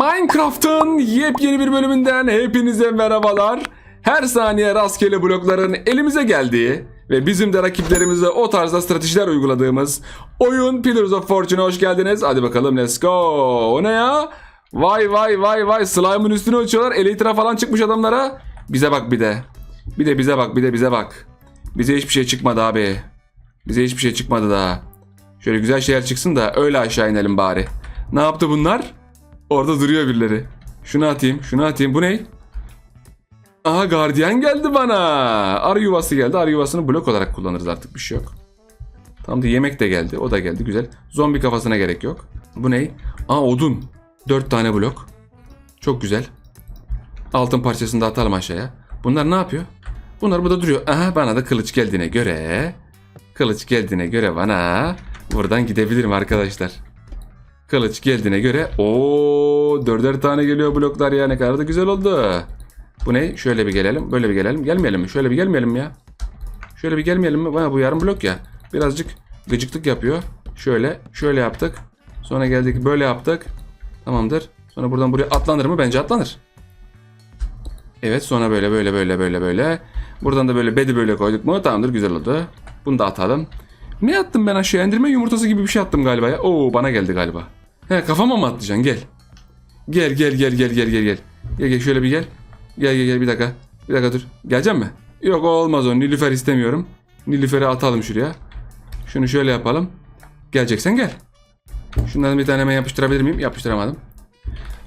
Minecraft'ın yepyeni bir bölümünden hepinize merhabalar. Her saniye rastgele blokların elimize geldiği ve bizim de rakiplerimize o tarzda stratejiler uyguladığımız oyun Pillars of Fortune'a hoş geldiniz. Hadi bakalım let's go. O ne ya? Vay vay vay vay slime'ın üstüne uçuyorlar. Elytra falan çıkmış adamlara. Bize bak bir de. Bir de bize bak bir de bize bak. Bize hiçbir şey çıkmadı abi. Bize hiçbir şey çıkmadı daha. Şöyle güzel şeyler çıksın da öyle aşağı inelim bari. Ne yaptı bunlar? Orada duruyor birileri. Şunu atayım, şunu atayım. Bu ne? Aha gardiyan geldi bana. Arı yuvası geldi. Arı yuvasını blok olarak kullanırız artık bir şey yok. Tam da yemek de geldi. O da geldi. Güzel. Zombi kafasına gerek yok. Bu ne? Aa odun. Dört tane blok. Çok güzel. Altın parçasını da atalım aşağıya. Bunlar ne yapıyor? Bunlar burada duruyor. Aha bana da kılıç geldiğine göre. Kılıç geldiğine göre bana buradan gidebilirim arkadaşlar. Kılıç geldiğine göre o dörder tane geliyor bloklar ya ne kadar da güzel oldu. Bu ne? Şöyle bir gelelim. Böyle bir gelelim. Gelmeyelim mi? Şöyle bir gelmeyelim mi ya? Şöyle bir gelmeyelim mi? Bana bu yarım blok ya. Birazcık gıcıklık yapıyor. Şöyle. Şöyle yaptık. Sonra geldik böyle yaptık. Tamamdır. Sonra buradan buraya atlanır mı? Bence atlanır. Evet sonra böyle böyle böyle böyle böyle. Buradan da böyle bedi böyle koyduk mu? Tamamdır güzel oldu. Bunu da atalım. Ne attım ben aşağı? Endirme yumurtası gibi bir şey attım galiba ya. Oo bana geldi galiba. He kafama mı atlayacaksın? Gel. Gel gel gel gel gel gel gel. Gel gel şöyle bir gel. Gel gel gel bir dakika. Bir dakika dur. Gelecek mi? Yok olmaz o. Nilüfer istemiyorum. Nilüfer'i atalım şuraya. Şunu şöyle yapalım. Geleceksen gel. Şundan bir tane hemen yapıştırabilir miyim? Yapıştıramadım.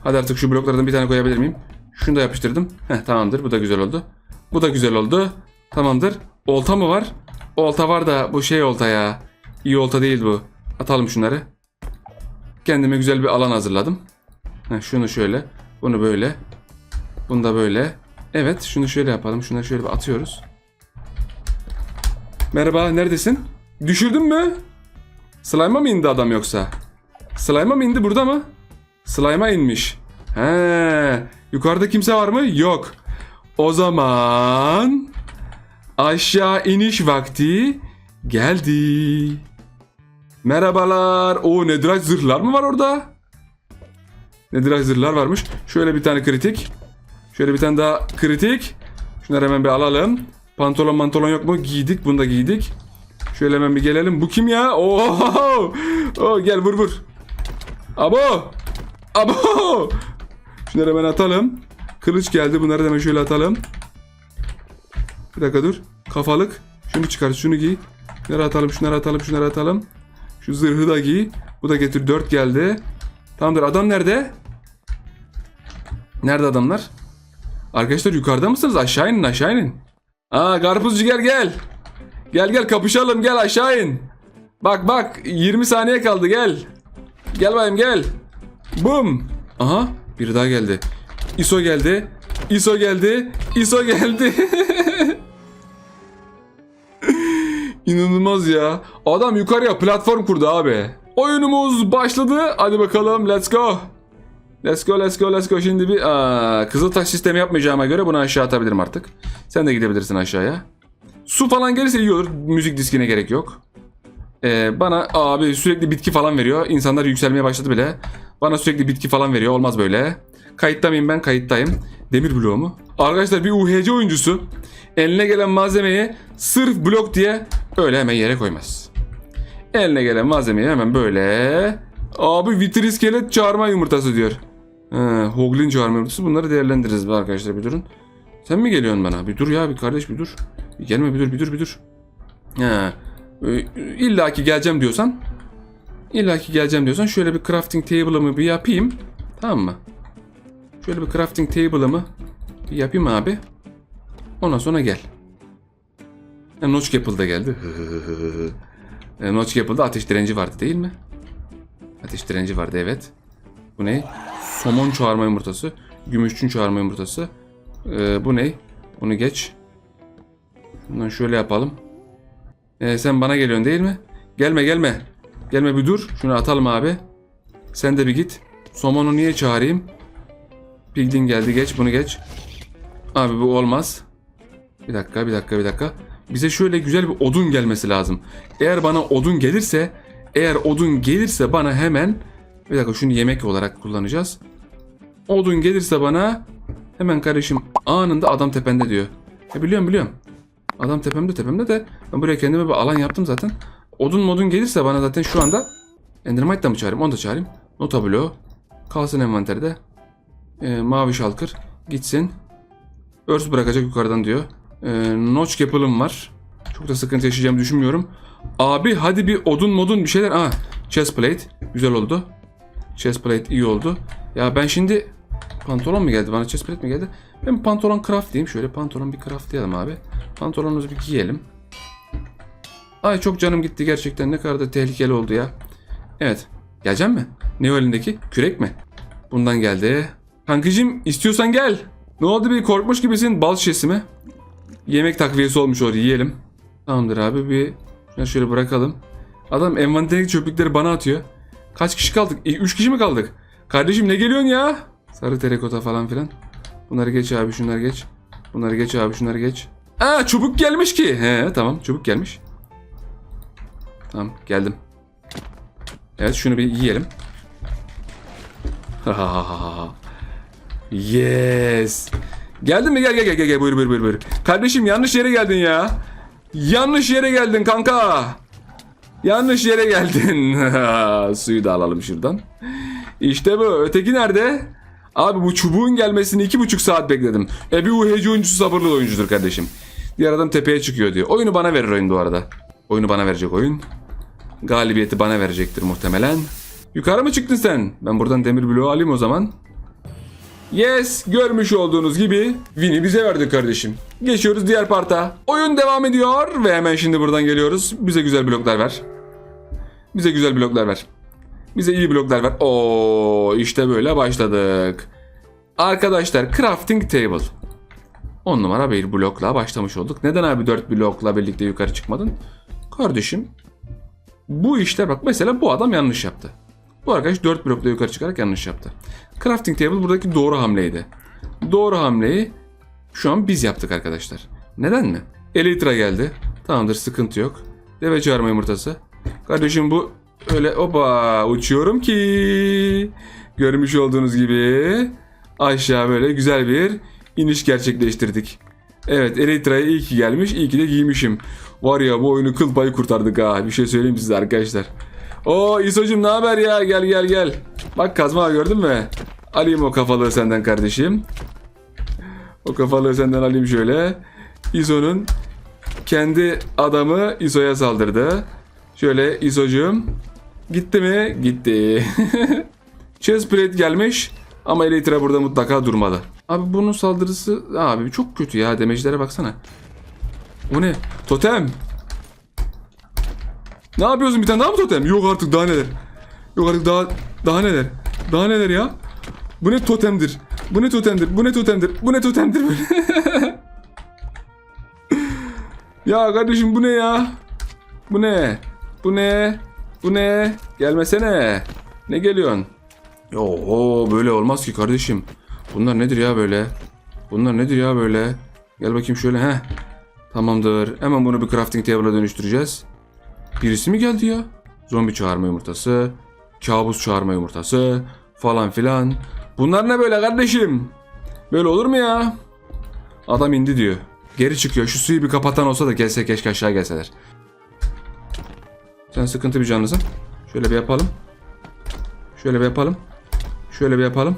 Hadi artık şu bloklardan bir tane koyabilir miyim? Şunu da yapıştırdım. Heh tamamdır. Bu da güzel oldu. Bu da güzel oldu. Tamamdır. Olta mı var? Olta var da bu şey olta ya. İyi olta değil bu. Atalım şunları. Kendime güzel bir alan hazırladım. Heh, şunu şöyle. Bunu böyle. Bunu da böyle. Evet şunu şöyle yapalım. Şunları şöyle bir atıyoruz. Merhaba neredesin? Düşürdün mü? Slime'a mı indi adam yoksa? Slime'a mı indi burada mı? Slime'a inmiş. He, yukarıda kimse var mı? Yok. O zaman aşağı iniş vakti geldi. Merhabalar. O nediraj zırhlar mı var orada? Nediraj zırhlar varmış. Şöyle bir tane kritik. Şöyle bir tane daha kritik. Şunları hemen bir alalım. Pantolon mantolon yok mu? Giydik. Bunu da giydik. Şöyle hemen bir gelelim. Bu kim ya? Oo! Oo gel vur vur. Abo! Abo! Şunları hemen atalım. Kılıç geldi. Bunları hemen şöyle atalım. Bir dakika dur. Kafalık. Şunu çıkar. Şunu giy. Şunları atalım. Şunları atalım. Şunları atalım. Şu zırhı da giy. Bu da getir. 4 geldi. Tamamdır. Adam nerede? Nerede adamlar? Arkadaşlar yukarıda mısınız? Aşağı inin. Aşağı inin. Aa karpuzcu gel gel. Gel gel kapışalım. Gel aşağı in. Bak bak. 20 saniye kaldı. Gel. Gel bayım gel. Bum. Aha biri daha geldi. ISO geldi. ISO geldi. ISO geldi. İnanılmaz ya. Adam yukarıya platform kurdu abi. Oyunumuz başladı. Hadi bakalım let's go. Let's go let's go let's go. Şimdi bir aa, kızıl taş sistemi yapmayacağıma göre bunu aşağı atabilirim artık. Sen de gidebilirsin aşağıya. Su falan gelirse iyi olur. Müzik diskine gerek yok. Ee, bana abi sürekli bitki falan veriyor. İnsanlar yükselmeye başladı bile. Bana sürekli bitki falan veriyor. Olmaz böyle. Kayıtta mıyım ben? Kayıttayım. Demir bloğu mu? Arkadaşlar bir UHC oyuncusu eline gelen malzemeyi sırf blok diye öyle hemen yere koymaz. Eline gelen malzemeyi hemen böyle abi vitir iskelet çağırma yumurtası diyor. Ha, Hoglin çağırma yumurtası bunları değerlendiririz be arkadaşlar bir durun. Sen mi geliyorsun bana? Bir dur ya bir kardeş bir dur. Bir gelme bir dur bir dur bir dur. Ha, İlla ki geleceğim diyorsan illa ki geleceğim diyorsan şöyle bir crafting table'ımı bir yapayım. Tamam mı? Şöyle bir crafting table'ımı yapayım abi. Ondan sonra gel. Ha, Notch Gapple da geldi. E, Notch Gapple'da ateş direnci vardı değil mi? Ateş direnci vardı evet. Bu ne? Somon çağırma yumurtası. Gümüşçün çağırma yumurtası. E, bu ne? Bunu geç. Bundan şöyle yapalım. Ee, sen bana geliyorsun değil mi? Gelme gelme. Gelme bir dur. Şunu atalım abi. Sen de bir git. Somonu niye çağırayım? Piglin geldi geç bunu geç. Abi bu olmaz. Bir dakika bir dakika bir dakika. Bize şöyle güzel bir odun gelmesi lazım. Eğer bana odun gelirse eğer odun gelirse bana hemen bir dakika şunu yemek olarak kullanacağız. odun gelirse bana hemen kardeşim anında adam tepende diyor. E biliyorum biliyorum. Adam tepemde tepemde de ben buraya kendime bir alan yaptım zaten. Odun modun gelirse bana zaten şu anda Endermite da mı çağırayım? Onu da çağırayım. Nota bloğu. Kalsın envanterde. Ee, mavi şalkır. Gitsin. Örs bırakacak yukarıdan diyor. Ee, notch cap'ım var. Çok da sıkıntı yaşayacağımı düşünmüyorum. Abi hadi bir odun modun bir şeyler. Aa chest plate. Güzel oldu. Chest plate iyi oldu. Ya ben şimdi pantolon mu geldi bana chest plate mi geldi? Ben pantolon craft diyeyim. Şöyle pantolon bir craftlayalım abi. Pantolonumuzu bir giyelim. Ay çok canım gitti gerçekten. Ne kadar da tehlikeli oldu ya. Evet. Gelecek mi? Ne o elindeki? Kürek mi? Bundan geldi. Kankacım istiyorsan gel. Ne oldu bir korkmuş gibisin? Bal şişesi mi? Yemek takviyesi olmuş orada yiyelim. Tamamdır abi bir şunu şöyle bırakalım. Adam envanterindeki çöplükleri bana atıyor. Kaç kişi kaldık? 3 kişi mi kaldık? Kardeşim ne geliyorsun ya? Sarı terekota falan filan. Bunları geç abi şunları geç. Bunları geç abi şunları geç. Aa çubuk gelmiş ki. He tamam çubuk gelmiş. Tamam geldim. Evet şunu bir yiyelim. yes. Geldin mi? Gel gel gel gel buyur buyur buyur buyur. Kardeşim yanlış yere geldin ya. Yanlış yere geldin kanka. Yanlış yere geldin. Suyu da alalım şuradan. İşte bu. Öteki nerede? Abi bu çubuğun gelmesini iki buçuk saat bekledim. E bir UHC oyuncusu sabırlı oyuncudur kardeşim. Diğer adam tepeye çıkıyor diyor. Oyunu bana verir oyun bu arada. Oyunu bana verecek oyun. Galibiyeti bana verecektir muhtemelen. Yukarı mı çıktın sen? Ben buradan demir bloğu alayım o zaman. Yes, görmüş olduğunuz gibi Win'i bize verdi kardeşim. Geçiyoruz diğer parta. Oyun devam ediyor ve hemen şimdi buradan geliyoruz. Bize güzel bloklar ver. Bize güzel bloklar ver. Bize iyi bloklar ver. Oo, işte böyle başladık. Arkadaşlar crafting table. 10 numara bir blokla başlamış olduk. Neden abi 4 blokla birlikte yukarı çıkmadın? Kardeşim bu işler bak mesela bu adam yanlış yaptı. Bu arkadaş 4 blokla yukarı çıkarak yanlış yaptı. Crafting table buradaki doğru hamleydi. Doğru hamleyi şu an biz yaptık arkadaşlar. Neden mi? Elytra geldi. Tamamdır sıkıntı yok. Deve çağırma yumurtası. Kardeşim bu öyle oba uçuyorum ki. Görmüş olduğunuz gibi aşağı böyle güzel bir iniş gerçekleştirdik. Evet Elytra'ya iyi ki gelmiş. iyi ki de giymişim. Var ya bu oyunu kıl payı kurtardık ha. Bir şey söyleyeyim size arkadaşlar. Oo İso'cum ne haber ya? Gel gel gel. Bak kazma gördün mü? Alayım o kafalığı senden kardeşim. O kafalığı senden alayım şöyle. İso'nun kendi adamı İso'ya saldırdı. Şöyle İso'cum. Gitti mi? Gitti. Chest gelmiş. Ama Elytra burada mutlaka durmalı. Abi bunun saldırısı abi çok kötü ya. Demecilere baksana. O ne? Totem. Ne yapıyorsun bir tane daha mı totem? Yok artık daha neler. Yok artık daha daha neler. Daha neler ya? Bu ne totemdir? Bu ne totemdir? Bu ne totemdir? Bu ne totemdir ya kardeşim bu ne ya? Bu ne? Bu ne? Bu ne? Gelmesene. Ne geliyorsun? Oho böyle olmaz ki kardeşim. Bunlar nedir ya böyle? Bunlar nedir ya böyle? Gel bakayım şöyle he. Tamamdır. Hemen bunu bir crafting table'a dönüştüreceğiz. Birisi mi geldi ya? Zombi çağırma yumurtası, kabus çağırma yumurtası falan filan. Bunlar ne böyle kardeşim? Böyle olur mu ya? Adam indi diyor. Geri çıkıyor. Şu suyu bir kapatan olsa da gelse keşke aşağı gelseler. Sen sıkıntı bir canlısın. Şöyle bir yapalım. Şöyle bir yapalım. Şöyle bir yapalım.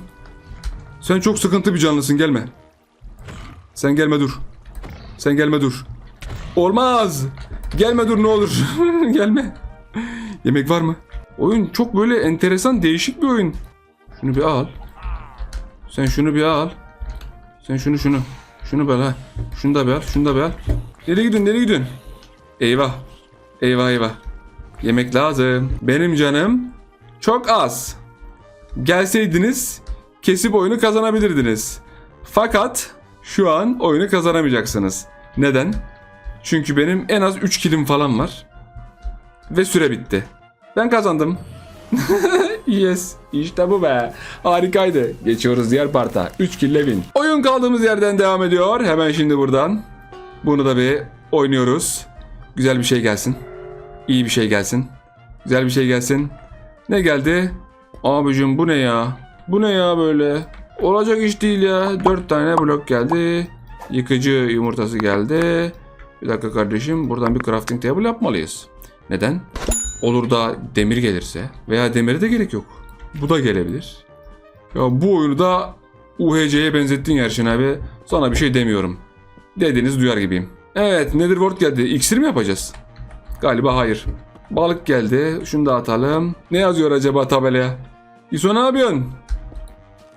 Sen çok sıkıntı bir canlısın gelme. Sen gelme dur. Sen gelme dur. Olmaz. Gelme dur ne olur. Gelme. Yemek var mı? Oyun çok böyle enteresan değişik bir oyun. Şunu bir al. Sen şunu bir al. Sen şunu şunu. Şunu al ha. Şunu da al. Şunu da al. Nereye gidiyorsun nereye gidiyorsun? Eyvah. Eyvah eyvah. Yemek lazım. Benim canım çok az. Gelseydiniz kesip oyunu kazanabilirdiniz. Fakat şu an oyunu kazanamayacaksınız. Neden? Çünkü benim en az 3 kilim falan var. Ve süre bitti. Ben kazandım. yes. İşte bu be. Harikaydı. Geçiyoruz diğer parta. 3 kille win. Oyun kaldığımız yerden devam ediyor. Hemen şimdi buradan. Bunu da bir oynuyoruz. Güzel bir şey gelsin. İyi bir şey gelsin. Güzel bir şey gelsin. Ne geldi? Abicim bu ne ya? Bu ne ya böyle? Olacak iş değil ya. 4 tane blok geldi. Yıkıcı yumurtası geldi. Bir dakika kardeşim buradan bir crafting table yapmalıyız. Neden? Olur da demir gelirse veya demire de gerek yok. Bu da gelebilir. Ya bu oyunu da UHC'ye benzettin Erşin abi. Sana bir şey demiyorum. Dediğiniz duyar gibiyim. Evet Netherworld geldi. İksir mi yapacağız? Galiba hayır. Balık geldi. Şunu da atalım. Ne yazıyor acaba tabelaya? İso ne yapıyorsun?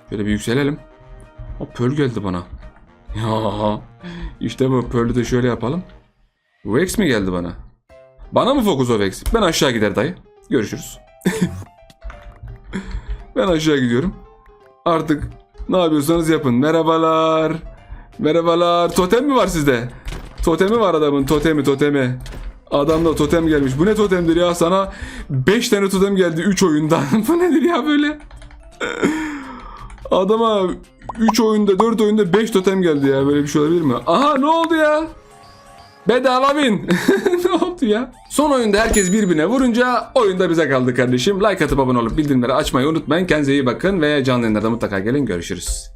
Şöyle bir yükselelim. O Pearl geldi bana. Ya işte bu Pearl'ü de şöyle yapalım. Vex mi geldi bana? Bana mı fokus o Vex? Ben aşağı gider dayı. Görüşürüz. ben aşağı gidiyorum. Artık ne yapıyorsanız yapın. Merhabalar. Merhabalar. Totem mi var sizde? Totemi var adamın. Totemi totemi. Adamda totem gelmiş. Bu ne totemdir ya? Sana 5 tane totem geldi 3 oyundan. Bu nedir ya böyle? Adama 3 oyunda 4 oyunda 5 totem geldi ya. Böyle bir şey olabilir mi? Aha ne oldu ya? Bedava bin. ne oldu ya? Son oyunda herkes birbirine vurunca oyunda bize kaldı kardeşim. Like atıp abone olup bildirimleri açmayı unutmayın. Kendinize iyi bakın ve canlı yayınlarda mutlaka gelin. Görüşürüz.